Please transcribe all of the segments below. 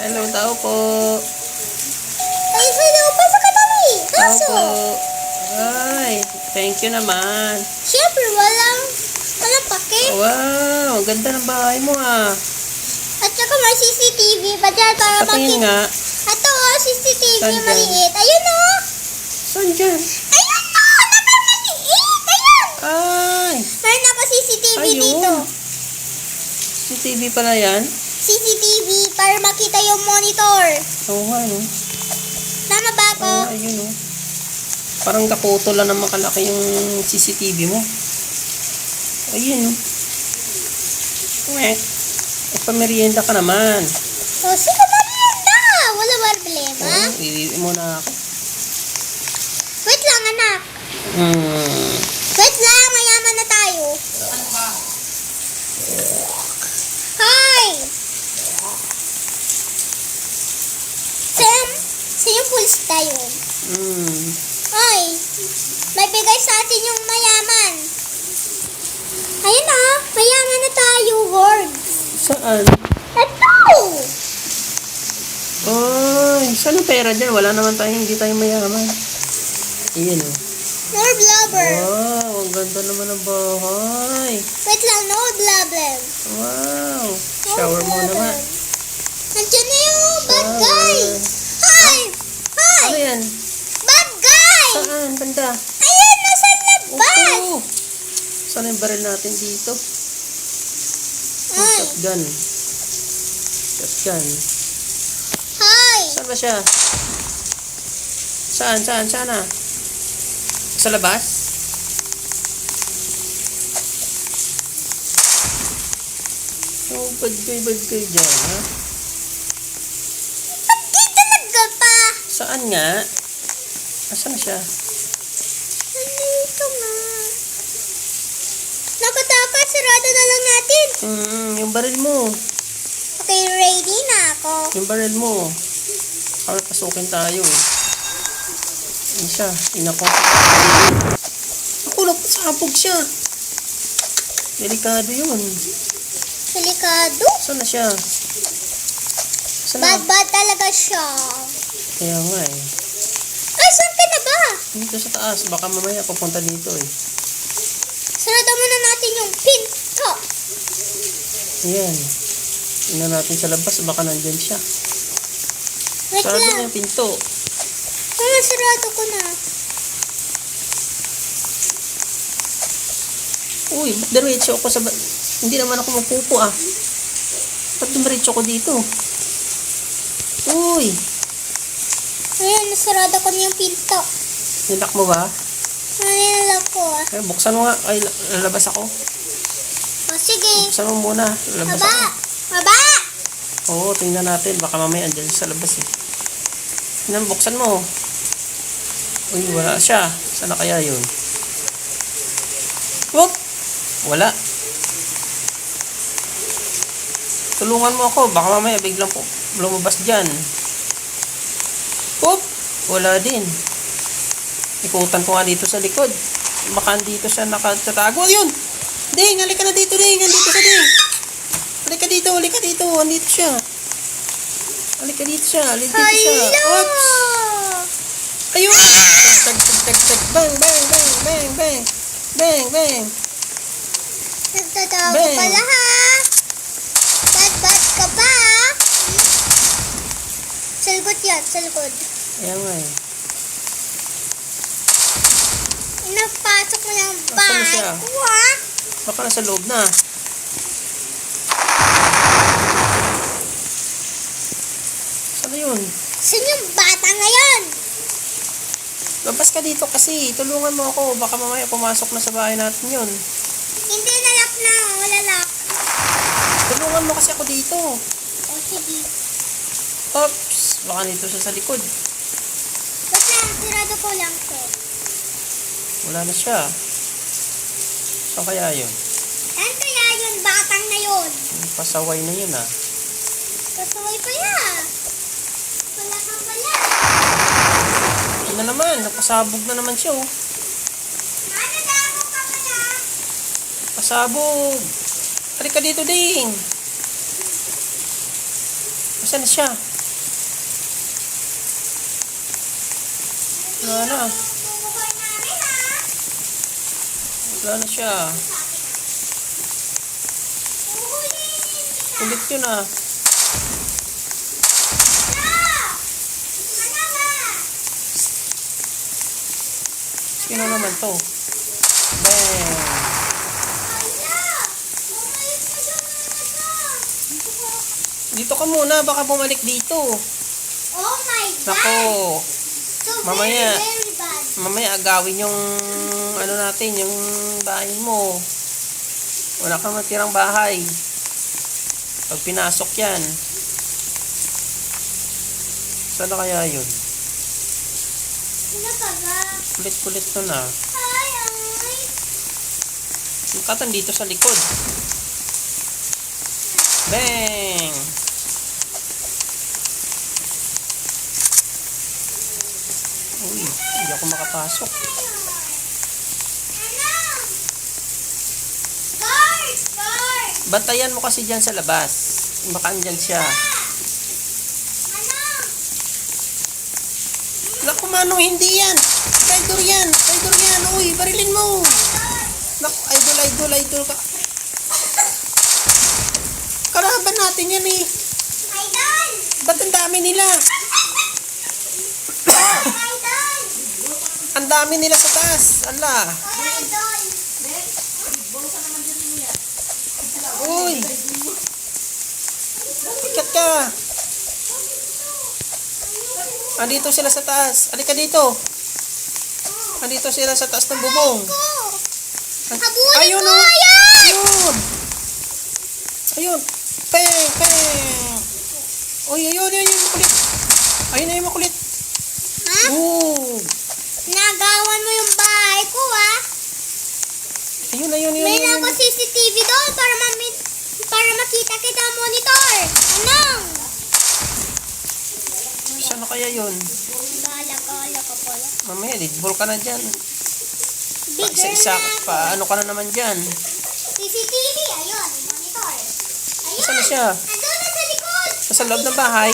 Hello, tao po. Ay, hello, pasok ka dali. Tao Pasok. po. Ay, thank you naman. Siyempre, walang, walang pake. Wow, ganda ng bahay mo ah. At saka may CCTV pa dyan para Patingin makita. nga. Ito oh, CCTV Saan dyan? maliit. Ayun oh. Saan dyan? Ayun oh, napamaliit. Ayun. Ay, Meron ako CCTV Ayun. dito. si TV pala yan. CCTV para makita yung monitor. Oo nga, no? Tama ba ako? Ah, ayun, no? Parang kaputo lang naman kalaki yung CCTV mo. Ayun, no? Wek. Eh, pamerienda ka naman. Oh, sige, merienda. Wala problema. Oo, iiwi muna ako. Wait lang, anak. Hmm. Wait lang, mayaman na tayo. Hi! Sam, pulse tayo? Hmm. Ay, may bigay sa atin yung mayaman. Ayun na, mayaman na tayo, Hord. Saan? Ito! Ay, saan ang pera dyan? Wala naman tayo, hindi tayo mayaman. Ayan, oh. No blubber. Wow, ang ganda naman ng bahay. Wait lang, no blubber. Wow. Shower mo naman. Nandiyan na yung bad Shower. guy. Hi! Hi! Ano yan? Bad guy! Saan? Banda? Ayun, nasa labas! Opo. Saan yung baril natin dito? Yung shotgun. Shotgun. hi! Saan ba siya? Saan? Saan? Saan na? Sa labas? Oh, guy dyan, ha? Ba't di talaga pa? Saan nga? Asan siya? Nandito na. Nakatakas, sarado na lang Hmm, yung baril mo. Okay, ready na ako. Yung baril mo. Para pasukin tayo. Ano siya? Ina ko. Ako, napasabog siya. Delikado yun. Delikado. Saan na siya? Saan na? Bad bad talaga siya. Kaya nga eh. Ay, saan ka na ba? Dito sa taas. Baka mamaya papunta dito eh. Sarado muna natin yung pinto. Ayan. Tingnan natin sa labas. Baka nandyan siya. Wait Sarado lang. na yung pinto. Mga sarado ko na. Uy, diretso ako sa... Hindi naman ako magpupo ah. Ba't dumiretso ko dito? Uy, Ayan, nasarado ko na yung pinto. nilak mo ba? Ayan lang ko ah. Eh, buksan mo nga. Ay, lalabas ako. Sige. Buksan mo muna. Lalabas Baba! ako. Baba! Oo, tingnan natin. Baka mamaya andyan sa labas eh. Tingnan, buksan mo. Uy, wala siya. Sana kaya yun? Whoop! Wala. Tulungan mo ako. Baka mamaya biglang po lumabas dyan. Whoop! Wala din. Ikutan ko nga dito sa likod. Baka dito siya nakatatago. Yun! Ding! Halika na dito, Ding! Andito sa Ding! Halika dito, halika dito. Andito siya. Halika dito siya. Halika dito siya. Oops! Ayun! Tag, tag, tag, tag. Bang, bang, bang, bang, bang. Bang, bang. Nagtatago Bang. pala ha? Bad bad ka ba ha? Sa likod yan, sa likod. Ayan nga eh. Inapasok mo lang Asan na Baka nasa loob na. Saan yun? Saan yung bata ngayon? Labas ka dito kasi. Tulungan mo ako. Baka mamaya pumasok na sa bahay natin yun. Hindi nalak na, wala lock. Tulungan mo kasi ako dito. O sige. Oops! Baka dito siya sa likod. Lang, sirado ko lang to. Wala na siya. Saan kaya yun? Saan kaya yun, batang na yun? Pasaway na yun ah. Kasaway pa yan. Wala ka pala. Yun na naman. Napasabog na naman siya oh. Damo ka pala? Pasabog. Halika dito ding. Asan na siya? Wala na. Wala na siya. Bubuhayin kita. Kulit yun ah. Ano? Sino naman to? Bang! Dito ka muna, baka bumalik dito. Oh my God! Nako, So mamaya. mamaya agawin yung ano natin, yung bahay mo. Wala kang matirang bahay. Pag pinasok yan. Saan na kaya yun? Kulit-kulit to na. Ay, ay. Yung katan dito sa likod. Bang! Uy, hindi ako makapasok. Bantayan mo kasi dyan sa labas. Baka andyan siya. Naku, manong hindi yan. Idol yan. Idol yan. Uy, barilin mo. Naku, idol, idol, idol ka. Kalaban natin yan eh. Idol! Ba't ang dami nila? Idol! Ang dami nila sa taas. Ala. Idol! Uy. Ikat ka. Andito sila sa taas. Alika dito. Andito sila sa taas ng bubong. Ayun mo! oh. Ayun. Ayun. Peng, peng. Uy, ayun, ayun, ayun, makulit. Ayun na yung makulit. Ha? Oo. Nagawan mo yung bahay ko, ha? Ayun, ayun, ayun, May ayun. lang CCTV doon para para makita kita monitor. Anong? Saan na kaya yun? Gala, gala ka pala. Mamaya, lidball ka na dyan. Pa, Bigger isa-isa, na. pa, ano ka na naman dyan? CCTV, ayun, monitor. Ayun! Saan na siya? Nandun na sa likod! Nasa loob ng bahay?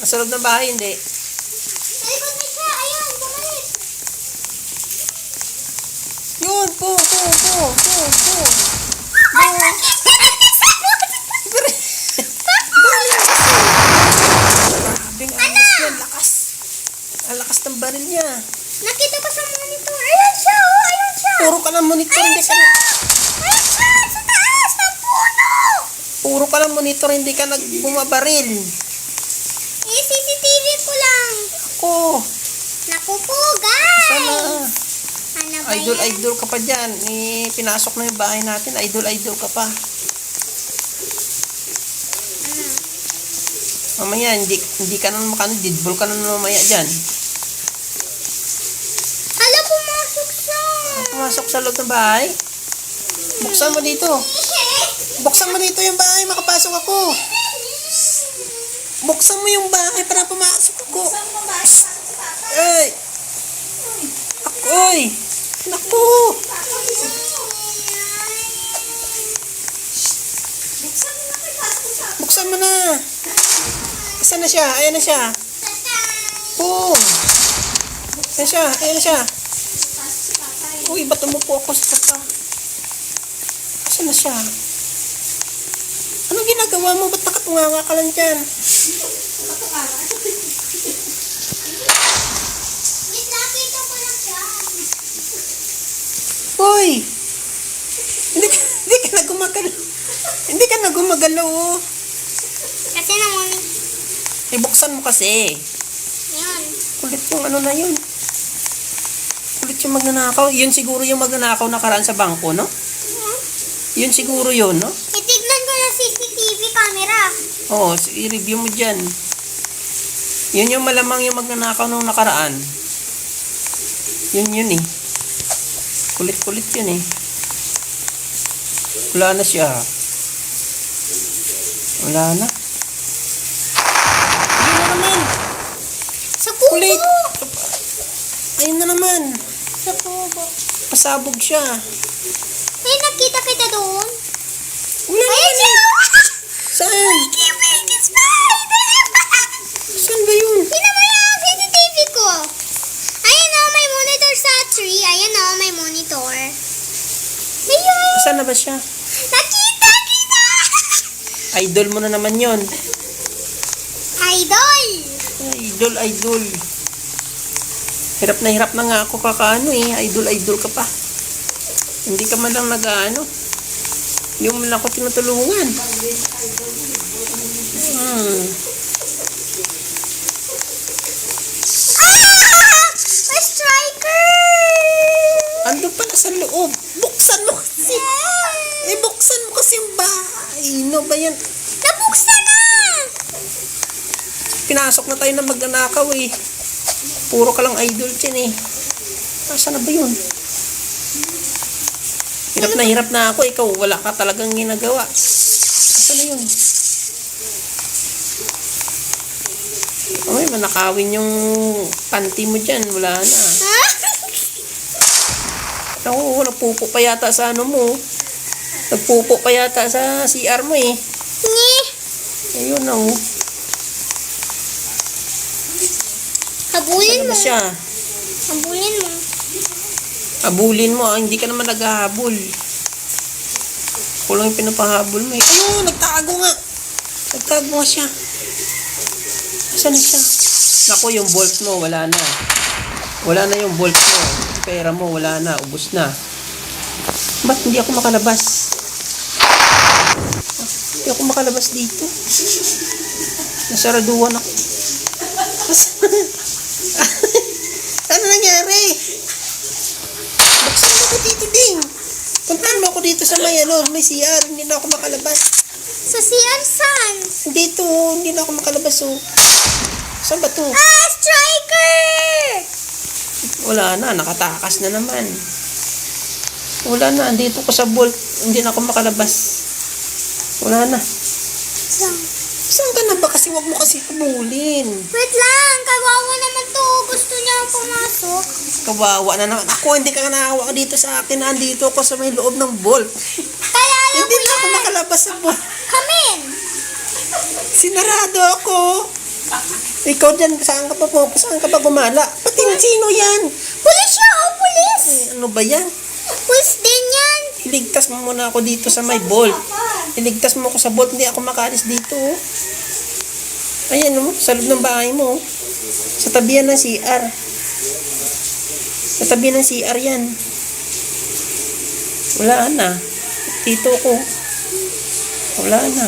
Nasa loob ng bahay, hindi. Sa likod na siya, ayun, bumalik. Yun, po, po, po, po, po. Ay, nakita na sa Grabe ang angas niya, lakas. Ang lakas ng baril niya. Nakita ko sa monitor. Ayun siya, oh, ayun siya. Puro ka ng monitor, hindi ka na... Sa taas ng puno! Puro ka ng monitor, hindi ka nagbumabaril. Eh, CCTV ko lang. Ko, Naku po, guys! sana. Ano ba Idol, yan? idol ka pa dyan. Eh, pinasok na yung bahay natin. Idol, idol ka pa. Ano? Mamaya, hindi, hindi ka na makano, didball ka na mamaya dyan. Hala, pumasok siya. Pumasok sa loob ng bahay. Buksan mo dito. Buksan mo dito yung bahay, makapasok ako. Buksan mo yung bahay para pumasok ako. Ay! Akoy! Naku! Buksan mo na! Asan na siya? Ayan na siya. Boom! Ayan siya, ayan na siya. Uy, ba't umupo ako sa sofa? Asan na siya? Anong ginagawa mo? Ba't nakatunganga ka lang dyan? Uy! Hindi ka, hindi ka na gumagalaw. Hindi ka na gumagalaw, oh. Kasi naman, Ibuksan mo kasi. yun. Kulit yung ano na yun. Kulit yung magnanakaw. Yun siguro yung magnanakaw nakaraan sa bangko, no? Yun siguro yun, no? Itignan ko yung CCTV camera. Oo, i-review mo dyan. Yun yung malamang yung magnanakaw nung nakaraan. Yun yun eh. Kulit-kulit yun eh. Wala na siya. Wala na. Ayun na naman. Sa kubo. Kulit. Nagsabog siya. May nakita kita doon? Wala Ay, na. siya! Saan? I can't make this Saan ba yun? Pinamaya ang CCTV ko. Ayan o, may monitor sa tree. Ayan o, may monitor. Ayan! Saan na ba siya? Nakita kita! Idol mo na naman yon. Idol! Idol, idol. Hirap na hirap na nga ako kakaano eh. Idol, idol ka pa. Hindi ka man lang nag-ano. Yung man ako tinutulungan. Hmm. Ah! May striker! Ando pala sa loob. Buksan mo kasi. Eh, buksan mo kasi yung bahay. No ba yan? Nabuksan na! Pinasok na tayo ng magnanakaw eh. Puro ka lang idol dyan eh. Nasaan na ba yun? Hirap na hirap na ako. Ikaw, wala ka talagang ginagawa. Nasaan na yun? Ay, manakawin yung panty mo dyan. Wala na. Ako, nagpupo pa yata sa ano mo. Nagpupo pa yata sa CR mo eh. Ayun na oh. Ano ba siya? Habulin mo. Habulin mo, ah, hindi ka naman naghahabol. Kulang yung pinapahabol mo eh. Ayun, nagtago nga. Nagtago nga siya. Asan na siya? Naku, yung bolt mo, wala na. Wala na yung bolt mo. Pera mo, wala na. Ubus na. Ba't hindi ako makalabas? Ah, Hindi ako makalabas dito. Nasaraduan ako. ano nangyari? Buksan mo ako dito, Ding. Puntahan mo ako dito sa may, ano, may CR. Hindi na ako makalabas. Sa CR San. Dito, hindi na ako makalabas, oh. Saan ba to? Ah! Striker! Wala na, nakatakas na naman. Wala na, andito ko sa bolt. Hindi na ako makalabas. Wala na. San. Saan ka na ba? Kasi wag mo kasi habulin. Wait lang, kawawa naman to. Gusto niya pumasok. Kawawa na naman. Ako, hindi ka nakahawa dito sa akin. Andito ako sa may loob ng bolt. Kaya ayaw Hindi na ako makalabas sa bolt. Kamin! Sinarado ako. Ikaw dyan, saan ka pa po? Saan ka pa gumala? Pati sino yan? Pulis siya, oh, pulis! Eh, ano ba yan? Pulis din yan. Iligtas mo muna ako dito sa may bolt. Iligtas mo ako sa bolt, hindi ako makalis dito. oh. Ayan oh, sa loob ng bahay mo. oh. Sa tabihan ng CR. Sa tabi ng CR yan. Wala na. Dito ko. Wala na.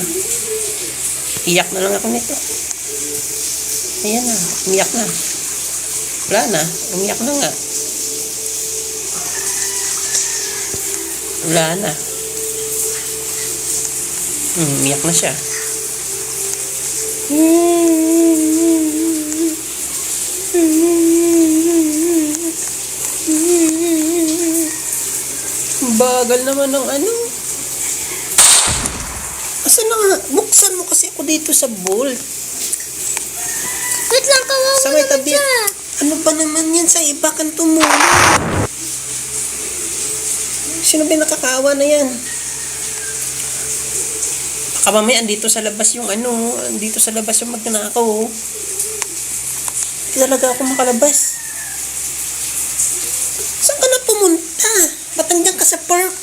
Iyak na lang ako nito. Ayan na. Umiyak na. Wala na. Umiyak na nga. Wala na. Hmm, umiyak na siya. Bagal naman ng ano. Asan na nga? Buksan mo kasi ako dito sa bolt. Wait lang, kawawa Sa may naman tabi. siya. Ano ba naman yan sa iba kang tumulong? Sino ba yung nakakaawa na yan? Baka mamaya andito sa labas yung ano, andito sa labas yung magnanakaw. oh. Hindi talaga ako makalabas. Saan ka na pumunta? Ba't nandiyan ka sa park?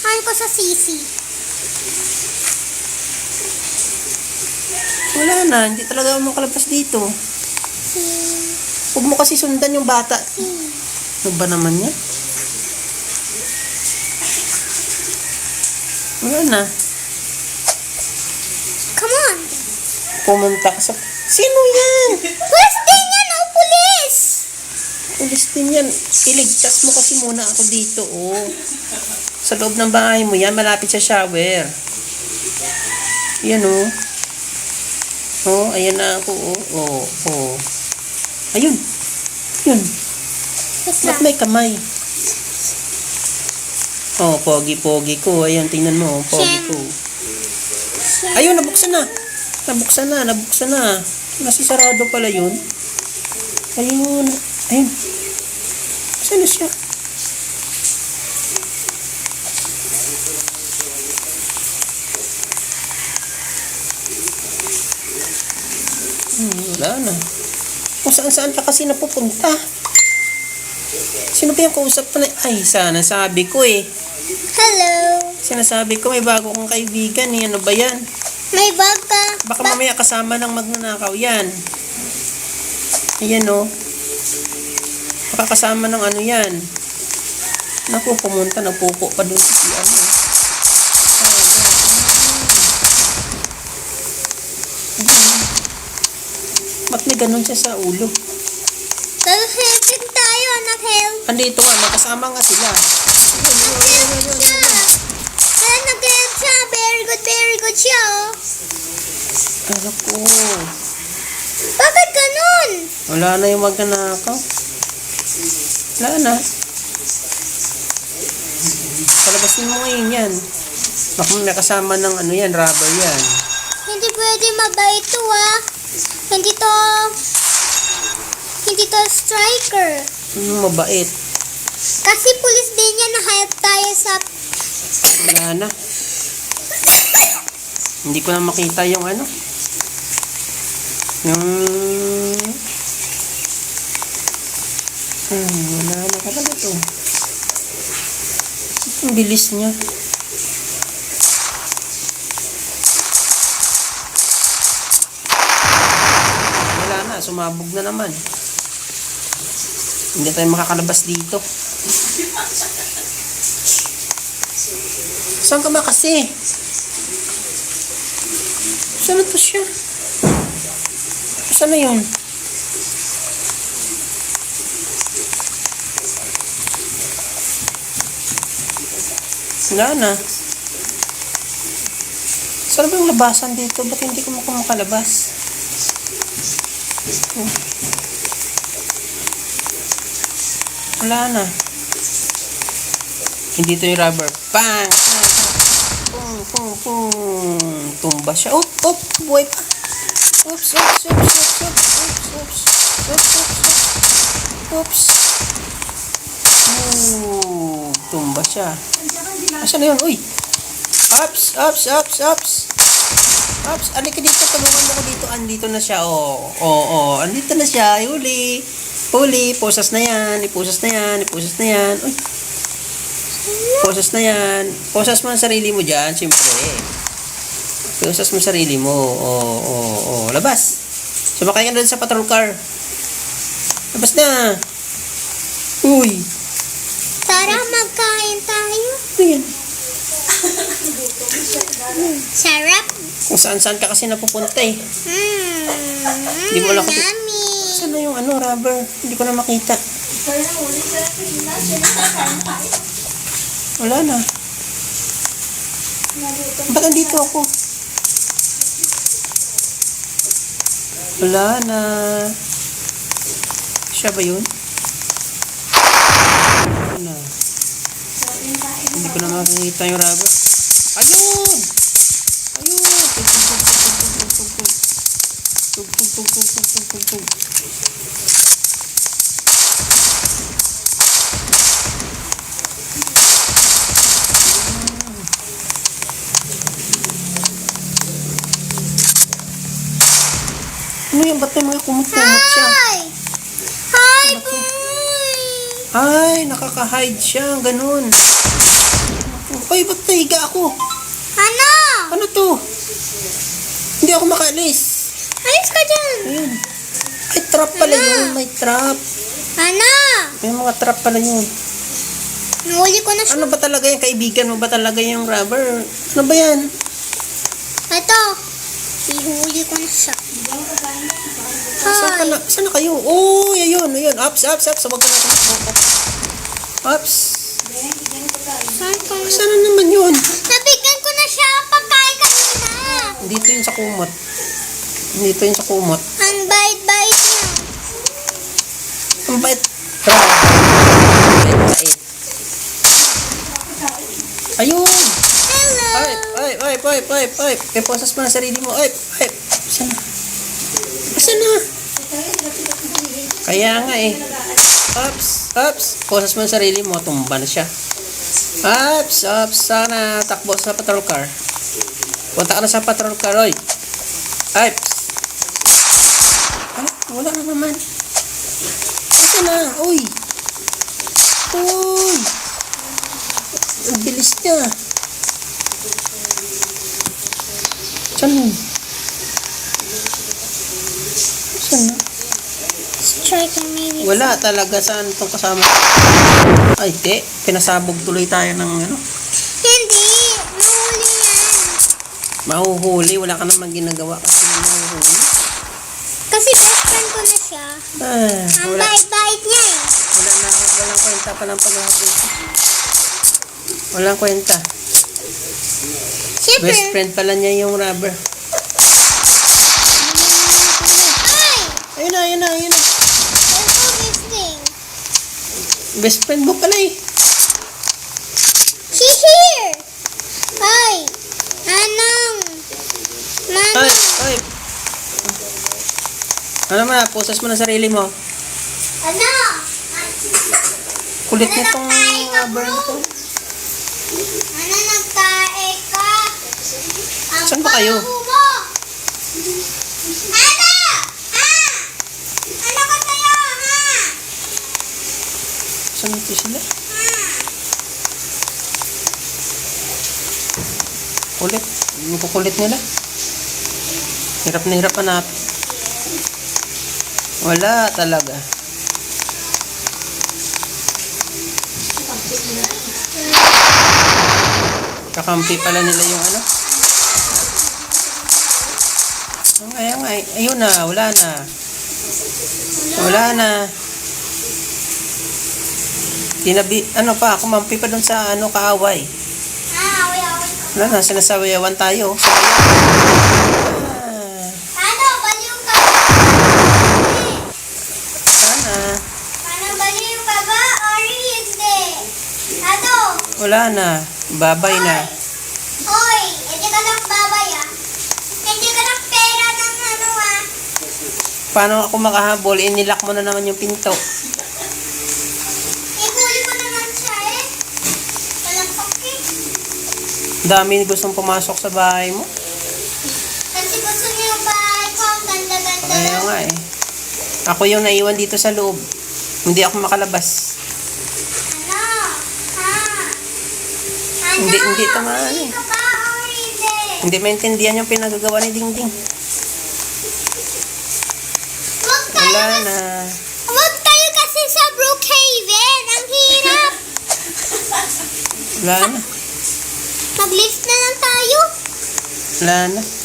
Ano ko sa sisi? Wala na, hindi talaga ako makalabas dito. Huwag mo kasi sundan yung bata. Ano ba naman yan? Wala na. Come on. Pumunta ka sa... Sino yan? Pulis din yan, oh, pulis! Pulis din yan. Iligtas mo kasi muna ako dito, oh. Sa loob ng bahay mo yan, malapit sa shower. Yan, oh. Oh, ayan na ako, oh. Oh, oh. Ayun. Yun. Ba't may kamay? Oh, pogi-pogi ko. Ayan, tingnan mo. oh, Pogi ko. Ayun, nabuksan na. Nabuksan na, nabuksan na. Nasi sarado pala yun. Ayun. Ayun. Saan na siya? Hmm, wala na. Kung saan saan ka kasi napupunta. Sino ba yung kausap ko na? Ay, sana sabi ko eh. Hello. Sinasabi ko may bago kong kaibigan eh. Ano ba yan? May bag ka. Baka mamaya kasama ng magnanakaw yan. Ayan o. Baka kasama ng ano yan. Naku, pumunta, nagpupo pa dun sa si ano. Ba't may ganun siya sa ulo? Tapos helping tayo, anak help. Andito nga, magkasama nga sila. Good siya, oh. Ano ko? Bakit ganun? Wala na yung magnanakaw. Wala na. Palabasin mo ngayon yan. Baka may kasama ng ano yan, rubber yan. Hindi pwede mabait to, ah. Hindi to... Hindi to striker. Hmm, mabait. Kasi pulis din yan na-help tayo sa... Wala na. Hindi ko na makita yung ano. Yung... Hmm, wala na talaga to. Ang bilis niya. Wala na, sumabog na naman. Hindi tayo makakalabas dito. Saan ka ba kasi? Saan to siya? Saan na yun? Wala na. Saan ba yung labasan dito? Ba't hindi ko makalabas? Hmm. Wala na. Hindi to yung rubber. Bang! Pum, pum, pum. Tumba siya. Oop, oop, buhay pa. Oops, oops, oops, oops, oops, oops, oops, oops, oops, oops. Ooh, tumba siya. Asan na yun? Uy! Ups, ups, ups, ups. Ups, alik ka dito. Tulungan mo ko dito. Andito na siya. Oo, oh, oo, oh, oh. Andito na siya. Huli. Huli. Posas na yan. Ipusas na yan. Ipusas na yan. Uy. Posas na yan. Posas mo ang sarili mo dyan, siyempre. Posas mo sarili mo. Oo, oo, oo. Labas. Sumakay ka na sa patrol car. Labas na. Uy. Tara, magkain tayo. Ano yan? Sarap. Kung saan-saan ka kasi napupunta eh. Hmm. Di mo lang kasi- Yummy. Saan na yung ano, rubber? Hindi ko na makita. Wala na. Ba't andito ako? Wala na. Siya ba yun? Na. Hindi ko na makikita yung rubber. Ayun! Ayun! Tug, tug, tug, tug, tug, tug, tug, tug. Tug, tug, tug, tug, tug, tug, Ano yan? Ba't may mga kumot-kumot siya? Hi! Hi, boy! Ay, nakaka-hide siya. Ganun. Ay, ba't nahiga ako? Ano? Ano to? Hindi ako makalis. Alis ka dyan. Ayun. Ay, trap pala Ano? yun. May trap. Ano? May mga trap pala yun. Nahuli ko na siya. Ano ba talaga yung kaibigan mo ba talaga yung rubber? Ano ba yan? Ito. Ihuli ko na siya. Saan ka na? Saan na kayo? Oh, ayun, ayun. Ups, ups, ups. Huwag ka na tumakbo. Ups. Saan na? Naman yun? Nabigyan ko na siya ang pagkain kanina. Dito yun sa kumot. Dito yun sa kumot. Ang bait-bait niya. Ang bait. Ayun! Hello. Ay, ay, ay, ay, ay, ay. May posas mo na sarili mo. Ay, ay. Saan na? Saan na? Kaya nga eh. Ops, ops. Kusas mo sarili mo, tumba na siya. Ops, ops. Sana takbo sa patrol car. Punta ka na sa patrol car, oy. Ops. Ah, wala na naman. Ito na, uy. Uy. Ang bilis niya. Diyan. Wala talaga saan itong kasama. Ay, te. Pinasabog tuloy tayo ng ano. Hindi. Mahuli yan. Mahuhuli. Wala ka naman ginagawa kasi mahuhuli. Kasi best friend ko na siya. Ah, Ang wala, bait-bait niya eh. wala na walang kwenta pa ng paghahabol. Walang kwenta. Siyempre. Best friend pala niya yung rubber. Best friend mo pala eh. She's here! Ay! Anong? Mama! Ay, ay. Ano man, pusas mo na sarili mo. Ano? Kulit nitong rubber nito. Ano nagtae ka? Saan ba kayo? baho mo! Ano? Ha? Ano ka tayo, ha? Saan ito sila? Ha? Kulit. Ano ko kulit nila? Hirap na hirap hanapin. Wala talaga. Kakampi pala nila yung ano. Ay, ay, ay, ayun na, wala na. Wala na. Tinabi, ano pa, kumampi pa dun sa ano, kaaway. Wala na, sinasawayawan tayo. Ano? Baliw ka? sana. Ano, baliw ka ba? Or hindi? Ano? Wala na. Babay na. Hoy, hindi ka lang babay ah. Hindi ka lang pera ng ano ah. Paano ako makahabol? Inilak mo na naman yung pinto. Ihuli ko naman siya eh. Walang pakit. Dami gustong pumasok sa bahay mo. Kasi gusto niyo yung bahay ko. Ang ganda-ganda lang. nga eh. Ako yung naiwan dito sa loob. Hindi ako makalabas. Ano? Ha? Ano? Hindi- hindi tamaan Baliw eh. hindi? Hindi maintindihan yung pinagagawa ni Dingding. Wala na. Huwag kayo kasi sa Brookhaven. Ang hirap. Wala na. Mag-lift na lang tayo. Wala na.